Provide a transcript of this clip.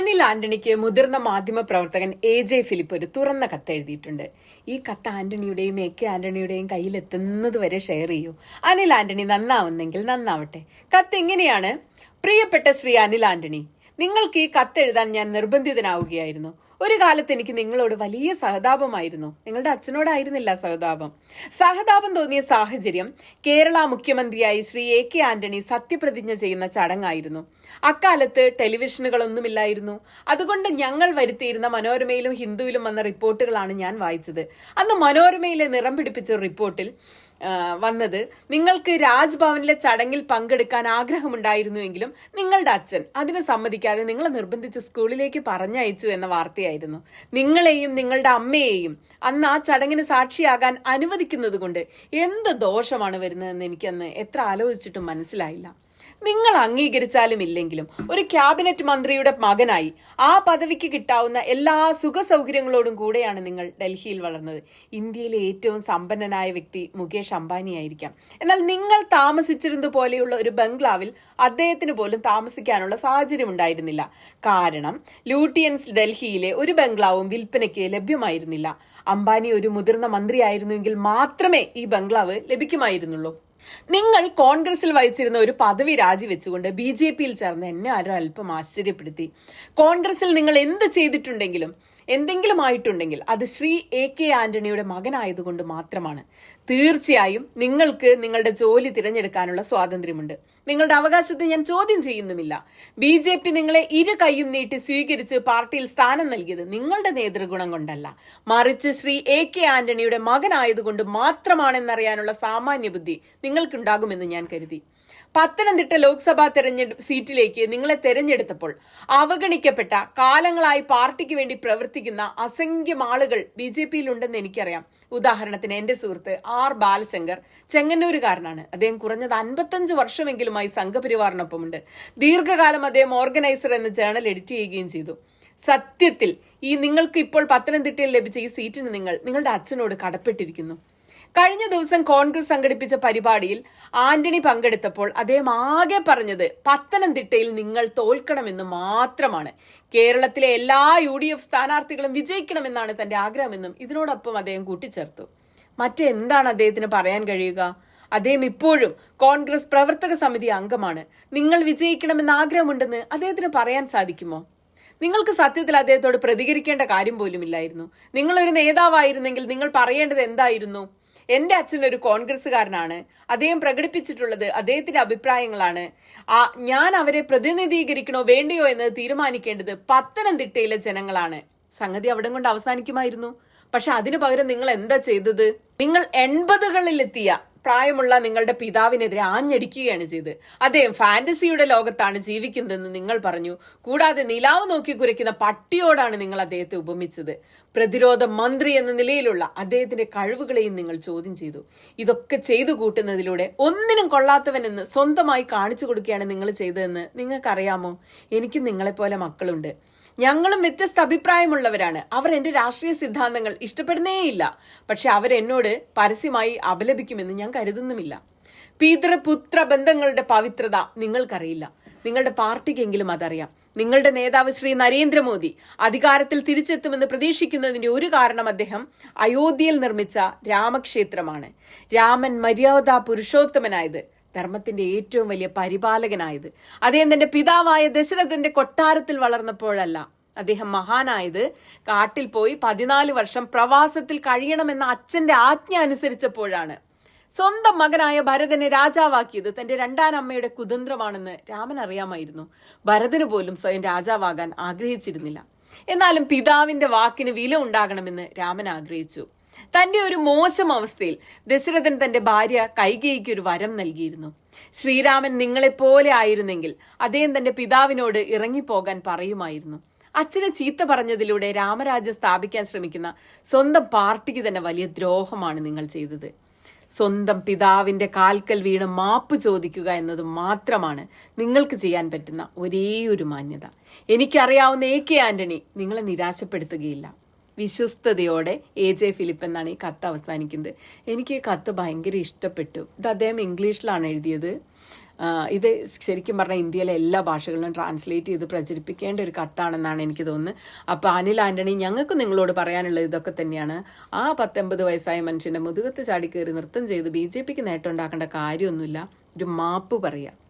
അനിൽ ആന്റണിക്ക് മുതിർന്ന മാധ്യമ പ്രവർത്തകൻ എ ജെ ഫിലിപ്പ് ഒരു തുറന്ന കത്ത് എഴുതിയിട്ടുണ്ട് ഈ കത്ത് ആന്റണിയുടെയും എ കെ ആന്റണിയുടെയും കയ്യിലെത്തുന്നത് വരെ ഷെയർ ചെയ്യൂ. അനിൽ ആന്റണി നന്നാവുന്നെങ്കിൽ നന്നാവട്ടെ. കത്ത് എങ്ങനെയാണ് പ്രിയപ്പെട്ട ശ്രീ അനിൽ ആന്റണി നിങ്ങൾക്ക് ഈ കത്ത് എഴുതാൻ ഞാൻ നിർബന്ധിതനാവുകയായിരുന്നു. ഒരു കാലത്ത് എനിക്ക് നിങ്ങളോട് വലിയ സഹതാപമായിരുന്നു. നിങ്ങളുടെ അച്ഛനോടായിരുന്നില്ല സഹതാപം. സഹതാപം തോന്നിയ സാഹചര്യം കേരള മുഖ്യമന്ത്രിയായി ശ്രീ എ കെ ആന്റണി സത്യപ്രതിജ്ഞ ചെയ്യുന്ന ചടങ്ങായിരുന്നു. അക്കാലത്ത് ടെലിവിഷനുകളൊന്നുമില്ലായിരുന്നു. അതുകൊണ്ട് ഞങ്ങൾ വരുത്തിയിരുന്ന മനോരമയിലും ഹിന്ദുവിലും വന്ന റിപ്പോർട്ടുകളാണ് ഞാൻ വായിച്ചത്. അന്ന് മനോരമയിലെ നിറം പിടിപ്പിച്ച റിപ്പോർട്ടിൽ വന്നത്. നിങ്ങൾക്ക് രാജ്ഭവനിലെ ചടങ്ങിൽ പങ്കെടുക്കാൻ ആഗ്രഹമുണ്ടായിരുന്നുവെങ്കിലും നിങ്ങളുടെ അച്ഛൻ അതിന് സമ്മതിക്കാതെ നിങ്ങളെ നിർബന്ധിച്ച് സ്കൂളിലേക്ക് പറഞ്ഞയച്ചു എന്ന വാർത്തയായിരുന്നു. നിങ്ങളെയും നിങ്ങളുടെ അമ്മയെയും അന്ന് ആ ചടങ്ങിന് സാക്ഷിയാകാൻ അനുവദിക്കുന്നത് കൊണ്ട് എന്ത് ദോഷമാണ് വരുന്നതെന്ന് എനിക്കന്ന് എത്ര ആലോചിച്ചിട്ടും മനസ്സിലായില്ല. നിങ്ങൾ അംഗീകരിച്ചാലും ഇല്ലെങ്കിലും ഒരു ക്യാബിനറ്റ് മന്ത്രിയുടെ മകനായി ആ പദവിക്ക് കിട്ടാവുന്ന എല്ലാ സുഖ സൗകര്യങ്ങളോടും കൂടെയാണ് നിങ്ങൾ ഡൽഹിയിൽ വളർന്നത്. ഇന്ത്യയിലെ ഏറ്റവും സമ്പന്നനായ വ്യക്തി മുകേഷ് അംബാനി ആയിരിക്കാം. എന്നാൽ നിങ്ങൾ താമസിച്ചിരുന്നത് പോലെയുള്ള ഒരു ബംഗ്ലാവിൽ അദ്ദേഹത്തിന് പോലും താമസിക്കാനുള്ള സാഹചര്യം ഉണ്ടായിരുന്നില്ല. കാരണം ലൂട്ടിയൻസ് ഡൽഹിയിലെ ഒരു ബംഗ്ലാവും വിൽപ്പനയ്ക്ക് ലഭ്യമായിരുന്നില്ല. അംബാനി ഒരു മുതിർന്ന മന്ത്രിയായിരുന്നുവെങ്കിൽ മാത്രമേ ഈ ബംഗ്ലാവ് ലഭിക്കുമായിരുന്നുള്ളൂ. നിങ്ങൾ കോൺഗ്രസിൽ വഹിച്ചിരുന്ന ഒരു പദവി രാജിവെച്ചുകൊണ്ട് ബി ജെ പിയിൽ ചേർന്ന് എന്നെ ആരോ അല്പം ആശ്ചര്യപ്പെടുത്തി. കോൺഗ്രസിൽ നിങ്ങൾ എന്ത് ചെയ്തിട്ടുണ്ടെങ്കിലും എന്തെങ്കിലും ആയിട്ടുണ്ടെങ്കിൽ അത് ശ്രീ എ കെ ആന്റണിയുടെ മകനായതുകൊണ്ട് മാത്രമാണ്. തീർച്ചയായും നിങ്ങൾക്ക് നിങ്ങളുടെ ജോലി തിരഞ്ഞെടുക്കാനുള്ള സ്വാതന്ത്ര്യമുണ്ട്. നിങ്ങളുടെ അവകാശത്തെ ഞാൻ ചോദ്യം ചെയ്യുന്നുമില്ല. ബി ജെ പി നിങ്ങളെ ഇരു കൈയും നീട്ടി സ്വീകരിച്ച് പാർട്ടിയിൽ സ്ഥാനം നൽകിയത് നിങ്ങളുടെ നേതൃഗുണം കൊണ്ടല്ല. മറിച്ച് ശ്രീ എ കെ ആന്റണിയുടെ മകനായതുകൊണ്ട് മാത്രമാണെന്നറിയാനുള്ള സാമാന്യ ബുദ്ധി നിങ്ങൾക്കുണ്ടാകുമെന്ന് ഞാൻ കരുതി. പത്തനംതിട്ട ലോക്സഭാ തെരഞ്ഞെടുപ്പ് സീറ്റിലേക്ക് നിങ്ങളെ തെരഞ്ഞെടുത്തപ്പോൾ അവഗണിക്കപ്പെട്ട കാലങ്ങളായി പാർട്ടിക്ക് വേണ്ടി പ്രവർത്തിക്കുന്ന അസംഖ്യം ആളുകൾ ബി ജെ പിയിലുണ്ടെന്ന് എനിക്കറിയാം. ഉദാഹരണത്തിന് എന്റെ സുഹൃത്ത് ആർ ബാലശങ്കർ ചെങ്ങന്നൂരുകാരനാണ്. അദ്ദേഹം കുറഞ്ഞത് അൻപത്തഞ്ച് വർഷമെങ്കിലുമായി സംഘപരിവാറിനൊപ്പമുണ്ട്. ദീർഘകാലം അദ്ദേഹം ഓർഗനൈസർ എന്ന ജേണൽ എഡിറ്റ് ചെയ്യുകയും ചെയ്തു. സത്യത്തിൽ ഈ നിങ്ങൾക്ക് ഇപ്പോൾ പത്തനംതിട്ടയിൽ ലഭിച്ച ഈ സീറ്റിന് നിങ്ങൾ നിങ്ങളുടെ അച്ഛനോട് കടപ്പെട്ടിരിക്കുന്നു. കഴിഞ്ഞ ദിവസം കോൺഗ്രസ് സംഘടിപ്പിച്ച പരിപാടിയിൽ ആന്റണി പങ്കെടുത്തപ്പോൾ അദ്ദേഹം ആകെ പറഞ്ഞത് പത്തനംതിട്ടയിൽ നിങ്ങൾ തോൽക്കണമെന്ന് മാത്രമാണ്. കേരളത്തിലെ എല്ലാ യു ഡി എഫ് സ്ഥാനാർത്ഥികളും വിജയിക്കണമെന്നാണ് തന്റെ ആഗ്രഹമെന്നും ഇതിനോടൊപ്പം അദ്ദേഹം കൂട്ടിച്ചേർത്തു. മറ്റെന്താണ് അദ്ദേഹത്തിന് പറയാൻ കഴിയുക? അദ്ദേഹം ഇപ്പോഴും കോൺഗ്രസ് പ്രവർത്തക സമിതി അംഗമാണ്. നിങ്ങൾ വിജയിക്കണമെന്ന് ആഗ്രഹമുണ്ടെന്ന് അദ്ദേഹത്തിന് പറയാൻ സാധിക്കുമോ? നിങ്ങൾക്ക് സത്യത്തിൽ അദ്ദേഹത്തോട് പ്രതികരിക്കേണ്ട കാര്യം പോലുമില്ലായിരുന്നു. നിങ്ങൾ ഒരു നേതാവായിരുന്നെങ്കിൽ നിങ്ങൾ പറയേണ്ടത് എന്തായിരുന്നു? എന്റെ അച്ഛൻ ഒരു കോൺഗ്രസ്സുകാരനാണ്. അദ്ദേഹം പ്രകടിപ്പിച്ചിട്ടുള്ളത് അദ്ദേഹത്തിന്റെ അഭിപ്രായങ്ങളാണ്. ആ ഞാൻ അവരെ പ്രതിനിധീകരിക്കണോ വേണ്ടയോ എന്ന് തീരുമാനിക്കേണ്ടത് പത്തനംതിട്ടയിലെ ജനങ്ങളാണ്. സംഗതി അവിടെ കൊണ്ട് അവസാനിക്കുമായിരുന്നു. പക്ഷെ അതിനു പകരം നിങ്ങൾ എന്താ ചെയ്തത്? നിങ്ങൾ എൺപതുകളിലെത്തിയ പ്രായമുള്ള നിങ്ങളുടെ പിതാവിനെതിരെ ആഞ്ഞടിക്കുകയാണ് ചെയ്ത് അദ്ദേഹം ഫാന്റസിയുടെ ലോകത്താണ് ജീവിക്കുന്നതെന്ന് നിങ്ങൾ പറഞ്ഞു. കൂടാതെ നിലാവ് നോക്കി കുരയ്ക്കുന്ന പട്ടിയോടാണ് നിങ്ങൾ അദ്ദേഹത്തെ ഉപമിച്ചത്. പ്രതിരോധ മന്ത്രി എന്ന നിലയിലുള്ള അദ്ദേഹത്തിന്റെ കഴിവുകളെയും നിങ്ങൾ ചോദ്യം ചെയ്തു. ഇതൊക്കെ ചെയ്തു കൂട്ടുന്നതിലൂടെ ഒന്നിനും കൊള്ളാത്തവനെന്ന് സ്വന്തമായി കാണിച്ചു കൊടുക്കുകയാണ് നിങ്ങൾ ചെയ്തതെന്ന് നിങ്ങൾക്കറിയാമോ? എനിക്ക് നിങ്ങളെപ്പോലെ മക്കളുണ്ട്. ഞങ്ങളും വ്യത്യസ്ത അഭിപ്രായമുള്ളവരാണ്. അവർ എന്റെ രാഷ്ട്രീയ സിദ്ധാന്തങ്ങൾ ഇഷ്ടപ്പെടുന്നേയില്ല. പക്ഷെ അവരെന്നോട് പരസ്യമായി അപലപിക്കുമെന്ന് ഞാൻ കരുതുന്നുമില്ല. പിതൃപുത്ര ബന്ധങ്ങളുടെ പവിത്രത നിങ്ങൾക്കറിയില്ല. നിങ്ങളുടെ പാർട്ടിക്കെങ്കിലും അതറിയാം. നിങ്ങളുടെ നേതാവ് ശ്രീ നരേന്ദ്രമോദി അധികാരത്തിൽ തിരിച്ചെത്തുമെന്ന് പ്രതീക്ഷിക്കുന്നതിന്റെ ഒരു കാരണം അദ്ദേഹം അയോധ്യയിൽ നിർമ്മിച്ച രാമക്ഷേത്രമാണ്. രാമൻ മര്യാദ പുരുഷോത്തമനായത്. ധർമ്മത്തിന്റെ ഏറ്റവും വലിയ പരിപാലകനായത്. അദ്ദേഹം തന്റെ പിതാവായ ദശരഥന്റെ കൊട്ടാരത്തിൽ വളർന്നപ്പോഴല്ല. അദ്ദേഹം മഹാനായത് കാട്ടിൽ പോയി പതിനാല് വർഷം പ്രവാസത്തിൽ കഴിയണമെന്ന അച്ഛന്റെ ആജ്ഞ അനുസരിച്ചപ്പോഴാണ്. സ്വന്തം മകനായ ഭരതനെ രാജാവാക്കിയത് തന്റെ രണ്ടാം അമ്മയുടെ കുതന്ത്രമാണെന്ന് രാമൻ അറിയാമായിരുന്നു. ഭരതന് പോലും സ്വയം രാജാവാകാൻ ആഗ്രഹിച്ചിരുന്നില്ല. എന്നാലും പിതാവിന്റെ വാക്കിന് വില ഉണ്ടാകണമെന്ന് രാമൻ ആഗ്രഹിച്ചു. തന്റെ ഒരു മോശം അവസ്ഥയിൽ ദശരഥൻ തന്റെ ഭാര്യ കൈകേയിക്ക് ഒരു വരം നൽകിയിരുന്നു. ശ്രീരാമൻ നിങ്ങളെപ്പോലെ ആയിരുന്നെങ്കിൽ അദ്ദേഹം തന്റെ പിതാവിനോട് ഇറങ്ങിപ്പോകാൻ പറയുമായിരുന്നു. അച്ഛനെ ചീത്ത പറഞ്ഞതിലൂടെ രാമരാജ്യം സ്ഥാപിക്കാൻ ശ്രമിക്കുന്ന സ്വന്തം പാർട്ടിക്ക് തന്നെ വലിയ ദ്രോഹമാണ് നിങ്ങൾ ചെയ്തത്. സ്വന്തം പിതാവിന്റെ കാൽക്കൽ വീണ് മാപ്പ് ചോദിക്കുക എന്നത് മാത്രമാണ് നിങ്ങൾക്ക് ചെയ്യാൻ പറ്റുന്ന ഒരേ ഒരു മാന്യത. എനിക്കറിയാവുന്ന എ കെ ആന്റണി നിങ്ങളെ നിരാശപ്പെടുത്തുകയില്ല. വിശ്വസ്തയോടെ എ ജെ ഫിലിപ്പ് എന്നാണ് ഈ കത്ത് അവസാനിക്കുന്നത്. എനിക്ക് ഈ കത്ത് ഭയങ്കര ഇഷ്ടപ്പെട്ടു. ഇത് അദ്ദേഹം ഇംഗ്ലീഷിലാണ് എഴുതിയത്. ഇത് ശരിക്കും പറഞ്ഞാൽ ഇന്ത്യയിലെ എല്ലാ ഭാഷകളിലും ട്രാൻസ്ലേറ്റ് ചെയ്ത് പ്രചരിപ്പിക്കേണ്ട ഒരു കത്താണെന്നാണ് എനിക്ക് തോന്നുന്നത്. അപ്പോൾ അനിൽ ആന്റണി ഞങ്ങൾക്ക് നിങ്ങളോട് പറയാനുള്ളത് ഇതൊക്കെ തന്നെയാണ്. ആ പത്തൊമ്പത് വയസ്സായ മനുഷ്യന്റെ മുതുകത്ത് ചാടി കയറി നൃത്തം ചെയ്ത് ബി ജെ പിക്ക് നേട്ടം ഉണ്ടാക്കേണ്ട കാര്യമൊന്നുമില്ല. ഒരു മാപ്പ് പറയുക